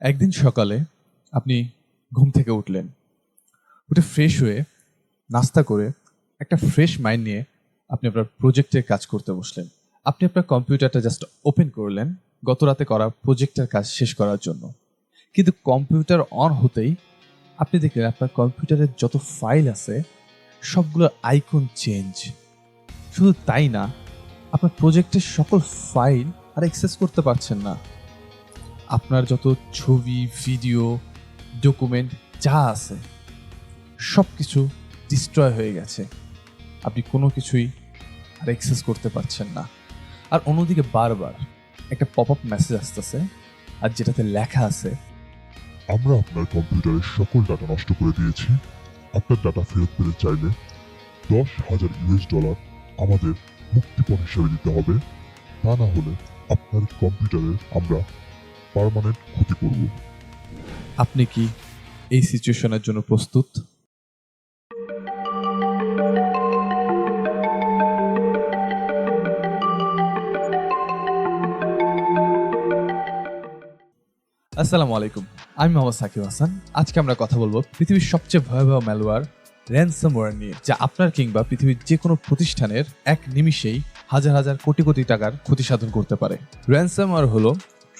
একদিন সকালে আপনি ঘুম থেকে উঠলেন। উঠে ফ্রেশ হয়ে নাস্তা করে একটা ফ্রেশ মাইন্ড নিয়ে আপনি আপনার প্রজেক্টের কাজ করতে বসলেন। আপনি আপনার কম্পিউটারটা জাস্ট ওপেন করলেন গত রাতে করা প্রজেক্টের কাজ শেষ করার জন্য। কিন্তু কম্পিউটার অন হতেই আপনি দেখলেন আপনার কম্পিউটারের যত ফাইল আছে সবগুলোর আইকন চেঞ্জ শুধু তাই না, আপনার প্রজেক্টের সকল ফাইল আর অ্যাক্সেস করতে পারছেন না। আপনার যত ছবি ভিডিও ডকুমেন্ট যা আছে সব কিছু ডিস্ট্রয় হয়ে গেছে। আপনি কোনো কিছুই আর অ্যাক্সেস করতে পারছেন না। আর অন্যদিকে বারবার একটা পপ আপ মেসেজ আসতেছে, আর যেটাতে লেখা আছে, আমরা আপনার কম্পিউটারের সকল ডাটা নষ্ট করে দিয়েছি। আপনার ডাটা ফেরত পেতে চাইলে দশ হাজার ইউএস ডলার আমাদের মুক্তিপণ হিসাবে দিতে হবে। তা না হলে আপনার কম্পিউটারের আমরা পার্মানেন্ট ক্ষতি করব। আপনি কি এই সিচুয়েশনের জন্য প্রস্তুত? আসসালামু আলাইকুম। আমি মোহাম্মদ সাকিব হাসান। আজকে আমরা কথা বলব পৃথিবীর সবচেয়ে ভয়াবহ ম্যালওয়্যার র্যানসামওয়্যার নিয়ে, যা আপনার কিংবা পৃথিবীর যে কোনো প্রতিষ্ঠানের এক নিমিষেই হাজার হাজার কোটি কোটি টাকার ক্ষতি সাধন করতে পারে। র্যানসামওয়্যার হলো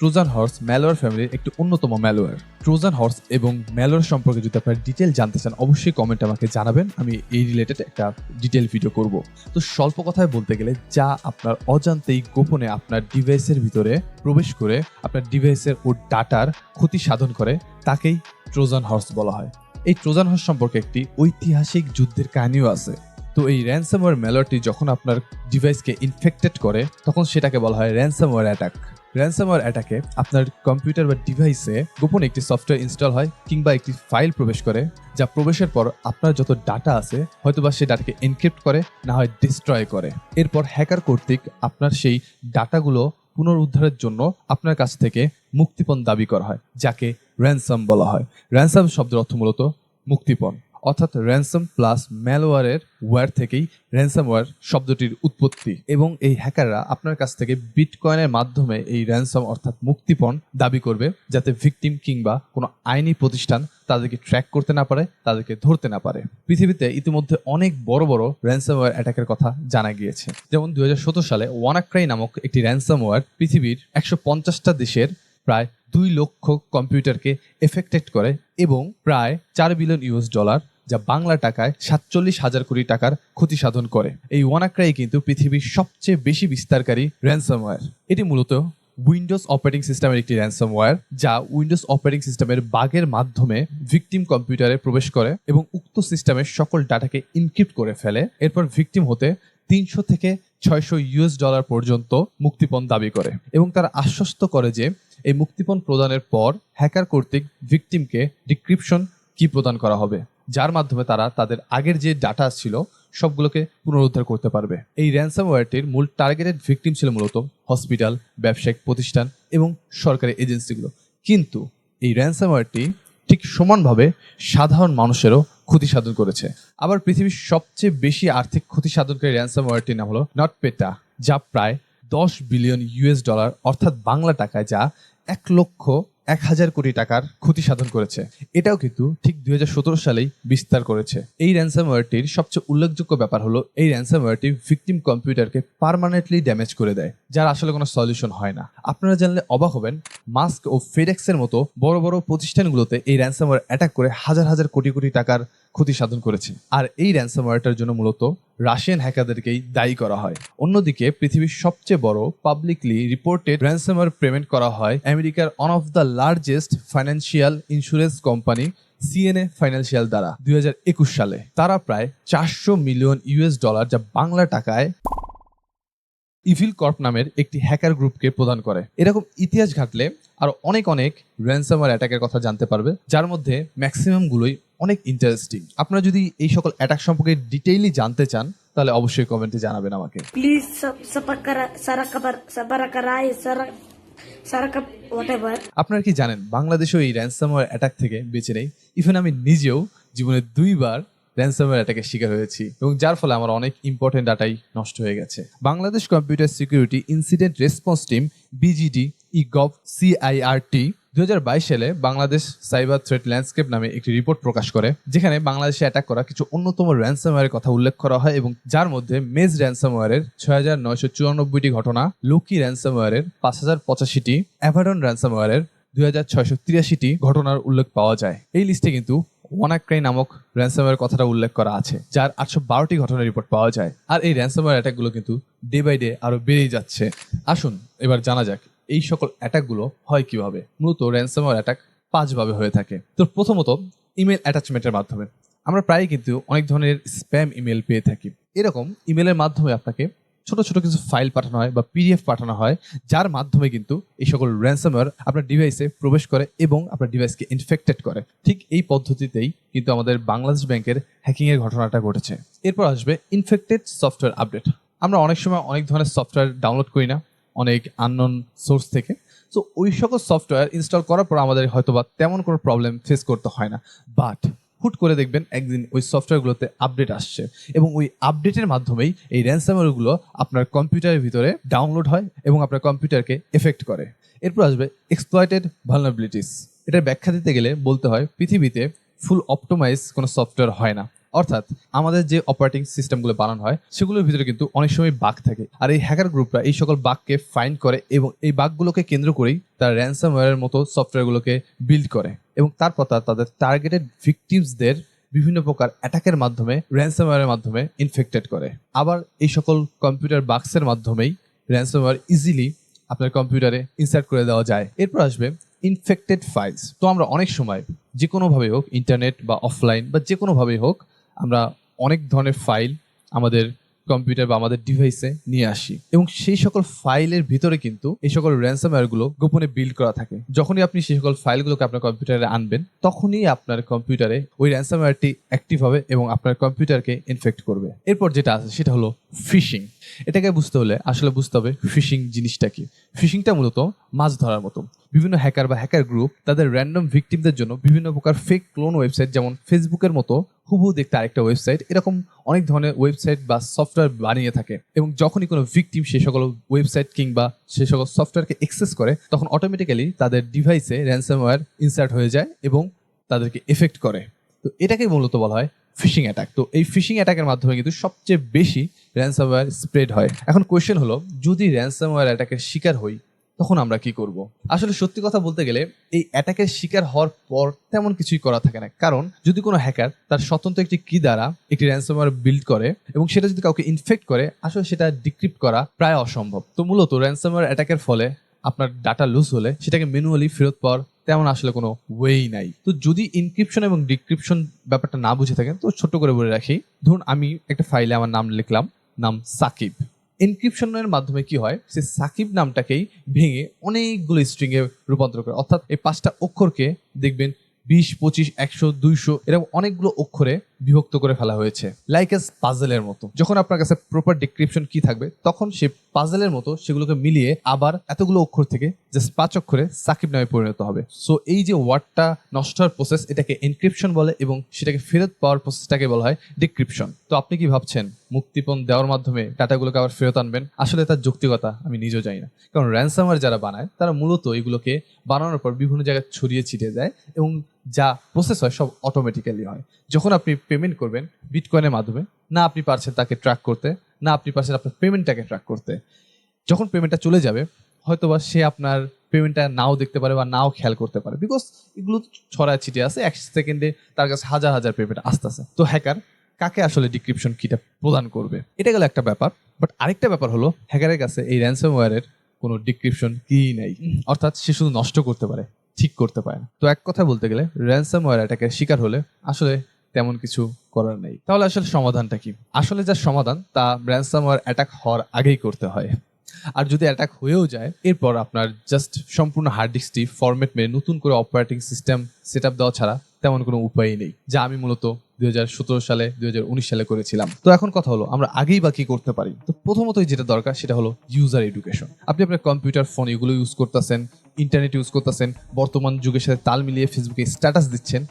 ট্রোজান হর্স ম্যালওয়্যার ফ্যামিলির একটি অন্যতম ম্যালওয়্যার। ট্রোজান হর্স এবং ম্যালওয়্যার সম্পর্কে যদি আপনারা ডিটেল জানতে চান, অবশ্যই কমেন্ট আমাকে জানাবেন, আমি এই রিলেটেড একটা ডিটেল ভিডিও করব। তো স্বল্প কথায় বলতে গেলে, যা আপনার অজান্তেই গোপনে আপনার ডিভাইসের ভিতরে প্রবেশ করে আপনার ডিভাইসের ও ডাটার ক্ষতি সাধন করে, তাকেই ট্রোজান হর্স বলা হয়। এই ট্রোজান হর্স সম্পর্কে একটি ঐতিহাসিক যুদ্ধের কাহিনীও আছে। তো এই র্যানসামওয়্যার ম্যালওয়্যারটি যখন আপনার ডিভাইসকে ইনফেক্টেড করে, তখন সেটাকে বলা হয় র্যানসামওয়্যার অ্যাটাক র্যানসামওয়্যার অ্যাটাকে আপনার কম্পিউটার বা ডিভাইসে গোপনে একটি সফটওয়্যার ইনস্টল হয় কিংবা একটি ফাইল প্রবেশ করে, যা প্রবেশের পর আপনার যত ডাটা আছে, হয়তোবা সেই ডাটাকে এনক্রিপ্ট করে, না হয় ডিস্ট্রয় করে। এরপর হ্যাকার কর্তৃক আপনার সেই ডাটাগুলো পুনরুদ্ধারের জন্য আপনার কাছ থেকে মুক্তিপণ দাবি করা হয়, যাকে র্যানসাম বলা হয়। র্যানসাম শব্দের অর্থ মূলত মুক্তিপণ। অর্থাৎ র্যানসাম প্লাস ম্যালওয়ারের ওয়্যার থেকেই র্যানসামওয়্যার শব্দটির উৎপত্তি। এবং এই হ্যাকাররা আপনার কাছ থেকে বিটকয়েনের মাধ্যমে এই র্যানসাম অর্থাৎ মুক্তিপণ দাবি করবে, যাতে ভিকটিম কিংবা কোনো আইনি প্রতিষ্ঠান তাদেরকে ট্র্যাক করতে না পারে, তাদেরকে ধরতে না পারে। পৃথিবীতে ইতিমধ্যে অনেক বড় বড় র্যানসামওয়্যার অ্যাটাকের কথা জানা গিয়েছে। যেমন দুই হাজার সতেরো সালে ওয়ানাক্রাই নামক একটি র্যানসামওয়্যার পৃথিবীর একশো পঞ্চাশটা দেশের প্রায় দুই লক্ষ কম্পিউটারকে এফেক্টেড করে এবং প্রায় চার বিলিয়ন ইউএস ডলার যা বাংলা টাকায় সাতচল্লিশ হাজার কোটি টাকার ক্ষতি সাধন করে। এই ওয়ানাক্রাই কিন্তু পৃথিবীর সবচেয়ে বেশি বিস্তারকারী র্যানসামওয়্যার এটি মূলত উইন্ডোজ অপারেটিং সিস্টেমের একটি র্যানসামওয়্যার যা উইন্ডোজ অপারেটিং সিস্টেমের বাগের মাধ্যমে ভিকটিম কম্পিউটারে প্রবেশ করে এবং উক্ত সিস্টেমের সকল ডাটাকে ইনক্রিপ্ট করে ফেলে। এরপর ভিকটিম হতে তিনশো থেকে ছয়শো ইউএস ডলার পর্যন্ত মুক্তিপণ দাবি করে এবং তারা আশ্বস্ত করে যে এই মুক্তিপণ প্রদানের পর হ্যাকার কর্তৃক ভিকটিমকে ডিক্রিপশন কি প্রদান করা হবে? যার মাধ্যমে তারা তাদের আগের যে ডাটা ছিল, সবগুলোকে পুনরুদ্ধার করতে পারবে। এই র্যানসামওয়্যারটির মূল টার্গেটেড ভিকটিম ছিল মূলত হসপিটাল ব্যবসায়িক প্রতিষ্ঠান এবং সরকারি এজেন্সিগুলো কিন্তু এই র্যানসামওয়্যারটি ঠিক সমানভাবে সাধারণ মানুষেরও ক্ষতি সাধন করেছে। আবার পৃথিবীর সবচেয়ে বেশি আর্থিক ক্ষতি সাধনকারী র্যানসামওয়্যারটির নাম হলো নটপেটা যা প্রায় দশ বিলিয়ন ইউএস ডলার অর্থাৎ বাংলা টাকায়, যা এক লক্ষ এক হাজার কোটি টাকার ক্ষতি সাধন করেছে। এটাও কিন্তু ঠিক দু হাজার সতেরো সালেই বিস্তার করেছে। এই র্যানসামওয়্যারটির সবচেয়ে উল্লেখযোগ্য ব্যাপার হলো, এই র্যানসামওয়্যারটি ভিকটিম কম্পিউটারকে পার্মানেন্টলি ড্যামেজ করে দেয়, যার আসলে কোনো সলিউশন হয় না। আপনারা জানলে অবাক হবেন মাস্ক ও ফেডেক্সের মতো বড় বড় প্রতিষ্ঠানগুলোতে এই র্যানসামওয়্যার অ্যাটাক করে হাজার হাজার কোটি কোটি টাকার ক্ষতি সাধন করেছে। আর এই র্যানসামওয়্যারটার জন্য মূলত রাশিয়ান হ্যাকারদেরকেই দায়ী করা হয়। অন্যদিকে পৃথিবীর সবচেয়ে বড় পাবলিকলি রিপোর্টেড র্যানসামওয়্যার পেমেন্ট করা হয় আমেরিকার one of the largest financial insurance company CNA financial দ্বারা, দুই হাজার একুশ সালে। তারা প্রায় চারশো মিলিয়ন ইউএস ডলার যা বাংলা টাকায় ইভিল কর্প নামের একটি হ্যাকার গ্রুপকে প্রদান করে। এরকম ইতিহাস ঘাটলে আরও অনেক অনেক র্যানসামার অ্যাটাকের কথা জানতে পারবে যার মধ্যে ম্যাক্সিমাম গুলোই অনেক ইন্টারেস্টিং আপনারা যদি এই সকল অ্যাটাক সম্পর্কে ডিটেইলি জানতে চান তাহলে অবশ্যই কমেন্টে জানাবেন আমাকে। প্লিজ. আপনারা কি জানেন বাংলাদেশেও এই র্যানসামওয়্যার অ্যাটাক থেকে বেঁচে নেই? ইভেন আমি নিজেও জীবনে দুইবার র্যানসামওয়্যার অ্যাটাকের শিকার হয়েছি এবং যার ফলে আমার অনেক ইম্পর্টেন্ট ডাটাই নষ্ট হয়ে গেছে। Bangladesh computer security incident response team BGD e gov CIRT দুই সালে বাংলাদেশ সাইবার থ্রেট ল্যান্ডস্কেপ নামে একটি রিপোর্ট প্রকাশ করে, যেখানে বাংলাদেশে অ্যাটাক করা কিছু অন্যতম র্যানসামওয়্যারের কথা উল্লেখ করা হয় এবং যার মধ্যে মেজ র্যানসামওয়্যারের ছয় হাজার নয়শো চুরানব্বইটি ঘটনা লুকি র্যানসামওয়্যারের পাঁচ হাজার পঁচাশিটি অ্যাভাডন র্যানসামওয়্যারের দুই হাজার ছয়শো তিরাশিটি ঘটনার উল্লেখ পাওয়া যায়। এই লিস্টে কিন্তু ওয়ানাক্রাই নামক র্যানসামওয়্যার কথাটা উল্লেখ করা আছে, যার আটশো বারোটি ঘটনার রিপোর্ট পাওয়া যায়। আর এই র্যানসামওয়্যার অ্যাটাকগুলো কিন্তু ডে বাই ডে আরও বেড়েই যাচ্ছে। আসুন, এবার জানা যাক, এই সকল অ্যাটাকগুলো হয় কীভাবে? মূলত র্যানসামওয়্যার অ্যাটাক পাঁচভাবে হয়ে থাকে। তো প্রথমত ইমেল অ্যাটাচমেন্টের মাধ্যমে। আমরা প্রায়ই কিন্তু অনেক ধরনের স্প্যাম ইমেল পেয়ে থাকি। এরকম ইমেলের মাধ্যমে আপনাকে ছোট ছোট কিছু ফাইল পাঠানো হয় বা পিডিএফ পাঠানো হয়, যার মাধ্যমে কিন্তু এই সকল র্যানসামওয়্যার আপনার ডিভাইসে প্রবেশ করে এবং আপনার ডিভাইসকে ইনফেক্টেড করে। ঠিক এই পদ্ধতিতেই কিন্তু আমাদের বাংলাদেশ ব্যাংকের হ্যাকিংয়ের ঘটনাটা ঘটেছে। এরপর আসবে ইনফেক্টেড সফটওয়্যার আপডেট আমরা অনেক সময় অনেক ধরনের সফটওয়্যার ডাউনলোড করি না, অনেক আননোন সোর্স থেকে। সো ওই সকল সফটওয়্যার ইনস্টল করার পর আমাদের হয়তোবা তেমন কোনো প্রবলেম ফেস করতে হয় না। বাট হুট করে দেখবেন একদিন ওই সফটওয়্যারগুলোতে আপডেট আসছে এবং ওই আপডেটের মাধ্যমেই এই র্যানসামওয়্যারগুলো আপনার কম্পিউটারের ভিতরে ডাউনলোড হয় এবং আপনার কম্পিউটারকে এফেক্ট করে। এরপর আসবে এক্সপ্লয়েটেড ভালনাবিলিটিস এটার ব্যাখ্যা দিতে গেলে বলতে হয় পৃথিবীতে ফুল অপটোমাইজ কোনো সফটওয়্যার হয় না। অর্থাৎ আমাদের যে অপারেটিং সিস্টেমগুলো বানানো হয়, সেগুলোর ভিতরে কিন্তু অনেক সময় বাগ থাকে। আর এই হ্যাকার গ্রুপরা এই সকল বাগকে ফাইন্ড করে এবং এই বাগগুলোকে কেন্দ্র করেই তারা র্যানসামওয়্যারের মতো সফটওয়্যারগুলোকে বিল্ড করে। এবং তারপর তারা তাদের টার্গেটেড ভিকটিমসদের বিভিন্ন প্রকার অ্যাটাকের মাধ্যমে র্যানসামওয়্যারের মাধ্যমে ইনফেক্টেড করে। আবার এই সকল কম্পিউটার বাক্সের মাধ্যমেই র্যানসামওয়্যার ইজিলি আপনার কম্পিউটারে ইনসার্ট করে দেওয়া যায়। এরপর আসবে ইনফেক্টেড ফাইলস তো আমরা অনেক সময় যে কোনোভাবে হোক ইন্টারনেট বা অফলাইন বা যে কোনোভাবেই হোক, আমরা অনেক ধরনের ফাইল আমাদের কম্পিউটার বা আমাদের ডিভাইসে নিয়ে আসি। এবং সেই সকল ফাইলের ভিতরে কিন্তু এই সকল র্যানসামওয়্যারগুলো গোপনে বিল্ড করা থাকে। যখনই আপনি সেই সকল ফাইলগুলোকে আপনার কম্পিউটারে আনবেন, তখনই আপনার কম্পিউটারে ওই র্যানসামওয়্যারটি অ্যাক্টিভ হবে এবং আপনার কম্পিউটারকে ইনফেক্ট করবে। এরপর যেটা আছে, সেটা হলো ফিশিং এটাকে বুঝতে হলে আসলে বুঝতে হবে ফিশিং জিনিসটা কি। ফিশিংটা মূলত মাছ ধরার মতো। বিভিন্ন হ্যাকার বা হ্যাকার গ্রুপ তাদের র্যান্ডম ভিকটিমদের জন্য বিভিন্ন প্রকার ফেক ক্লোন ওয়েবসাইট যেমন ফেসবুকের মতো হুবহু দেখতে আরেকটা ওয়েবসাইট এরকম অনেক ধরনের ওয়েবসাইট বা সফটওয়্যার বানিয়ে থাকে এবং যখনই কোনো ভিকটিম সেই সকল ওয়েবসাইট কিংবা সেই সকল সফটওয়্যারকে অ্যাক্সেস করে, তখন অটোমেটিক্যালি তাদের ডিভাইসে র্যানসামওয়্যার ইনসার্ট হয়ে যায় এবং তাদেরকে এফেক্ট করে। তো এটাকেই মূলত বলা হয় ফিশিং অ্যাটাক তো এই ফিশিং অ্যাটাকের মাধ্যমে কিন্তু সবচেয়ে বেশি র্যানসামওয়্যার স্প্রেড হয়। এখন কোয়েশ্চেন হলো, যদি র্যানসামওয়্যার অ্যাটাকের শিকার হই তখন আমরা কি করব? আসলে সত্যি কথা বলতে গেলে, এই অ্যাটাকের শিকার হওয়ার পর তেমন কিছুই করা থাকে না। কারণ, যদি কোনো হ্যাকার তার স্বতন্ত্র একটি কি দ্বারা একটি র্যানসামওয়্যার বিল্ড করে এবং সেটা যদি কাউকে ইনফেক্ট করে, আসলে সেটা ডিক্রিপ্ট করা প্রায় অসম্ভব। তো মূলত র্যানসামওয়্যার অ্যাটাকের ফলে আপনার ডাটা লুজ হলে সেটাকে ম্যানুয়ালি ফেরত পাওয়ার তেমন আসলে কোনো ওয়েই নাই। তো যদি ইনক্রিপশন এবং ডিক্রিপশন ব্যাপারটা না বুঝে থাকেন, তো ছোট করে বলে রাখি, ধরুন আমি একটা ফাইলে আমার নাম লিখলাম, নাম সাকিব। এনক্রিপশনের মাধ্যমে কি হয়? সে সাকিব নামটাকেই ভেঙে অনেকগুলো স্ট্রিং এ রূপান্তর করে। অর্থাৎ এই পাঁচটা অক্ষরকে দেখবেন বিশ, পঁচিশ, একশো, দুইশো, এরকম অনেকগুলো অক্ষরে বিভক্ত করে ফেলা হয়েছে লাইক এস পাজেলের মতো। যখন আপনার কাছে প্রপার ডিসক্রিপশন কি থাকবে, তখন সে পাজেলের মতো সেগুলোকে মিলিয়ে আবার এতগুলো অক্ষর থেকে জাস্ট পাঁচ অক্ষরে সাকিব নামে পরিণত হবে। সো এই যে ওয়ার্ডটা নষ্ট হওয়ার প্রসেস এটাকে এনক্রিপশন বলে এবং সেটাকে ফেরত পাওয়ার প্রসেসটাকে বলা হয় ডিক্রিপশন তো আপনি কি ভাবছেন, মুক্তিপণ দেওয়ার মাধ্যমে ডাটাগুলোকে আবার ফেরত আনবেন? আসলে তার যৌক্তিকতা আমি নিজেও জানি না। কারণ র্যানসামার যারা বানায়, তারা মূলত এগুলোকে বানানোর পর বিভিন্ন জায়গায় ছড়িয়ে ছিটিয়ে দেয় এবং যা প্রসেস হয় সব অটোমেটিক্যালি হয়। যখন আপনি পেমেন্ট করবেন বিটকয়েনের মাধ্যমে, না আপনি পারছেন তাকে ট্র্যাক করতে, না আপনি পারছেন আপনার পেমেন্টটাকে ট্র্যাক করতে, যখন পেমেন্টটা চলে যাবে, হয়তোবা সে আপনার পেমেন্টটা নাও দেখতে পারে বা নাও খেয়াল করতে পারে বিকজ এগুলো ছড়ায় ছিটিয়ে আছে, এক সেকেন্ডে তার কাছে হাজার হাজার পেমেন্ট আসতেছে। তো হ্যাকার কাকে আসলে ডিক্রিপশন কিটা প্রদান করবে? এটা গেল একটা ব্যাপার বাট আরেকটা ব্যাপার হলো হ্যাকারের কাছে এই র্যানসামওয়্যারের কোনো ডিক্রিপশন কি নেই। অর্থাৎ সে শুধু নষ্ট করতে পারে, ঠিক করতে পারে না। তো এক কথা বলতে গেলে র্যানসামওয়্যার অ্যাটাকের শিকার হলে আসলে তেমন কিছু করার নেই। তাহলে আসলে সমাধানটা কি? আসলে যা সমাধান, তা র্যানসামওয়্যার অ্যাটাক হওয়ার আগেই করতে হয়। আর যদি অ্যাটাক হয়েও যায়, এরপর আপনার জাস্ট সম্পূর্ণ হার্ড ডিস্কটি ফরম্যাট মেরে নতুন করে অপারেটিং সিস্টেম সেট আপ দেওয়া ছাড়া তেমন কোনো উপায়ই নেই, যা আমি মূলত দুই হাজার সতেরো সালে, দুই হাজার উনিশ সালে করেছিলাম। তো এখন কথা হলো, আমরা আগেই বা কি করতে পারি? তো প্রথমতই যেটা দরকার, সেটা হলো ইউজার এডুকেশন আপনি আপনার কম্পিউটার ফোন এগুলো ইউজ করতেছেন ইন্টারনেট ইউজ করতেছেন, বর্তমান যুগের সাথে তাল মিলিয়ে ফেসবুকে স্ট্যাটাস দিচ্ছেন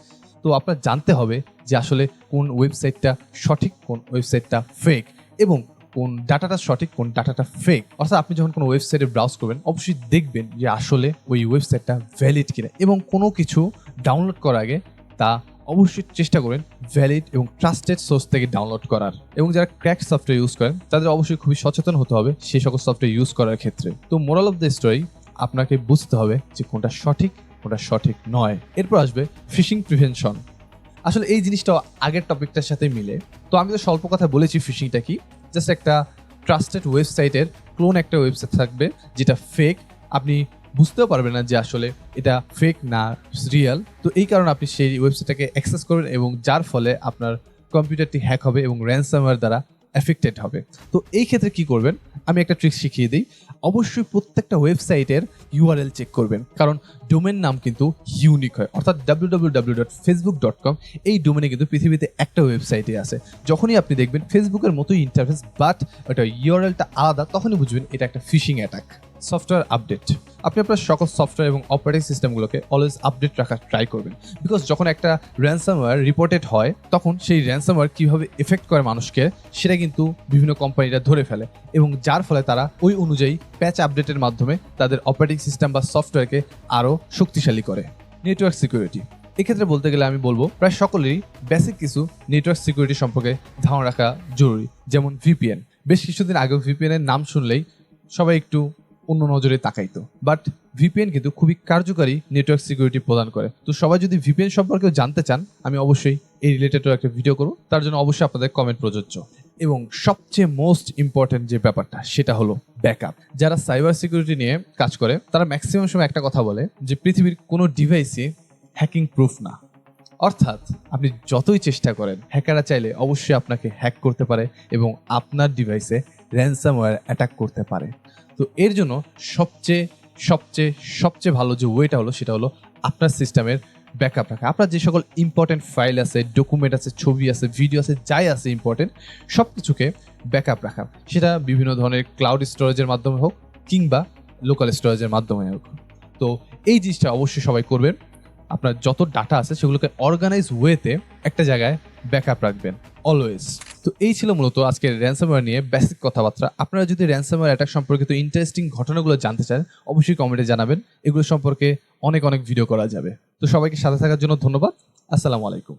তো আপনার জানতে হবে যে আসলে কোন ওয়েবসাইটটা সঠিক, কোন ওয়েবসাইটটা ফেক এবং কোন ডাটাটা সঠিক, কোন ডাটাটা ফেক অর্থাৎ আপনি যখন কোনো ওয়েবসাইটে ব্রাউজ করবেন, অবশ্যই দেখবেন যে আসলে ওই ওয়েবসাইটটা ভ্যালিড কিনা এবং কোনো কিছু ডাউনলোড করার আগে তা অবশ্যই চেষ্টা করেন ভ্যালিড এবং ট্রাস্টেড সোর্স থেকে ডাউনলোড করার। এবং যারা ক্র্যাক সফটওয়্যার ইউজ করেন, তাদের অবশ্যই খুবই সচেতন হতে হবে সেই সকল সফটওয়্যার ইউজ করার ক্ষেত্রে। তো মোরাল অফ দ্য স্টোরি আপনাকে বুঝতে হবে যে কোনটা সঠিক কোনটা সঠিক নয়। এরপর আসবে ফিশিং প্রিভেনশন। আসলে এই জিনিসটা আগের টপিকটার সাথে মিলে। তো আমি তো স্বল্প কথা বলেছি ফিশিংটা কি। জাস্ট একটা ট্রাস্টেড ওয়েবসাইটের ক্লোন একটা ওয়েবসাইট থাকবে, যেটা ফেক আপনি বুঝতেও পারবেন না যে আসলে এটা ফেক না রিয়েল তো এই কারণে আপনি সেই ওয়েবসাইটটাকে অ্যাক্সেস করবেন এবং যার ফলে আপনার কম্পিউটারটি হ্যাক হবে এবং র্যানসামওয়্যার দ্বারা এফেক্টেড হবে। তো এই ক্ষেত্রে কি করবেন? আমি একটা ট্রিক শিখিয়ে দিই। অবশ্যই প্রত্যেকটা ওয়েবসাইটের ইউআরএল চেক করবেন। কারণ ডোমেন নাম কিন্তু ইউনিক হয়। অর্থাৎ W W W dot Facebook dot com এই ডোমেনে কিন্তু পৃথিবীতে একটা ওয়েবসাইটে আছে। যখনই আপনি দেখবেন ফেসবুকের মতোই ইন্টারফেস বাট ওটা ইউআরএলটা আলাদা, তখনই বুঝবেন এটা একটা ফিশিং অ্যাটাক সফটওয়্যার আপডেট আপনি আপনার সকল সফটওয়্যার এবং অপারেটিং সিস্টেমগুলোকে অলওয়েজ আপডেট রাখার ট্রাই করবেন। বিকজ যখন একটা র্যানসামওয়্যার রিপোর্টেড হয়, তখন সেই র্যানসামওয়্যার কীভাবে এফেক্ট করে মানুষকে, সেটা কিন্তু বিভিন্ন কোম্পানিরা ধরে ফেলে এবং যার ফলে তারা ওই অনুযায়ী প্যাচ আপডেটের মাধ্যমে তাদের অপারেটিং সিস্টেম বা সফটওয়্যারকে আরও শক্তিশালী করে। নেটওয়ার্ক সিকিউরিটি এক্ষেত্রে বলতে গেলে আমি বলব, প্রায় সকলেরই বেসিক কিছু নেটওয়ার্ক সিকিউরিটি সম্পর্কে ধারণা রাখা জরুরি, যেমন ভিপিএন বেশ কিছুদিন আগেও ভিপিএন এর নাম শুনলেই সবাই একটু অন্য নজরে তাকাইতো। বাট ভিপিএন কিন্তু খুবই কার্যকারী নেটওয়ার্ক সিকিউরিটি প্রদান করে। তো সবাই যদি ভিপিএন সম্পর্কেও জানতে চান, আমি অবশ্যই এই রিলেটেড একটা ভিডিও করব। তার জন্য অবশ্যই আপনাদের কমেন্ট প্রযোজ্য। এবং সবচেয়ে মোস্ট ইম্পর্টেন্ট যে ব্যাপারটা, সেটা হলো ব্যাকআপ যারা সাইবার সিকিউরিটি নিয়ে কাজ করে, তারা ম্যাক্সিমাম সময় একটা কথা বলে যে পৃথিবীর কোনো ডিভাইসই হ্যাকিং প্রুফ না। অর্থাৎ আপনি যতই চেষ্টা করেন হ্যাকাররা চাইলে অবশ্যই আপনাকে হ্যাক করতে পারে এবং আপনার ডিভাইসে র্যানসামওয়্যার অ্যাটাক করতে পারে। তো এর জন্য সবচেয়ে সবচেয়ে সবচেয়ে ভালো যে ওয়েটা হলো সেটা হলো আপনার সিস্টেমের ব্যাকআপ রাখা। আপনার যে সকল ইম্পর্টেন্ট ফাইল আছে ডকুমেন্ট আছে, ছবি আছে ভিডিও আছে, যাই আছে ইম্পর্টেন্ট সব কিছুকে ব্যাকআপ রাখা। সেটা বিভিন্ন ধরনের ক্লাউড স্টোরেজের মাধ্যমে হোক কিংবা লোকাল স্টোরেজের মাধ্যমে হোক। তো এই জিনিসটা অবশ্যই সবাই করবেন। আপনার যত ডাটা আছে সেগুলোকে অর্গানাইজ ওয়েতে একটা জায়গায় ব্যাকআপ রাখবেন অলওয়েজ তো এই ছিল মূলত আজকের র্যানসামওয়্যার নিয়ে বেসিক কথাবার্তা। আপনারা যদি র্যানসামওয়্যার অ্যাটাক সম্পর্কিত ইন্টারেস্টিং ঘটনাগুলো জানতে চান, অবশ্যই কমেন্টে জানাবেন। এগুলো সম্পর্কে অনেক অনেক ভিডিও করা যাবে। তো সবাইকে সাথে থাকার জন্য ধন্যবাদ। আসসালামু আলাইকুম।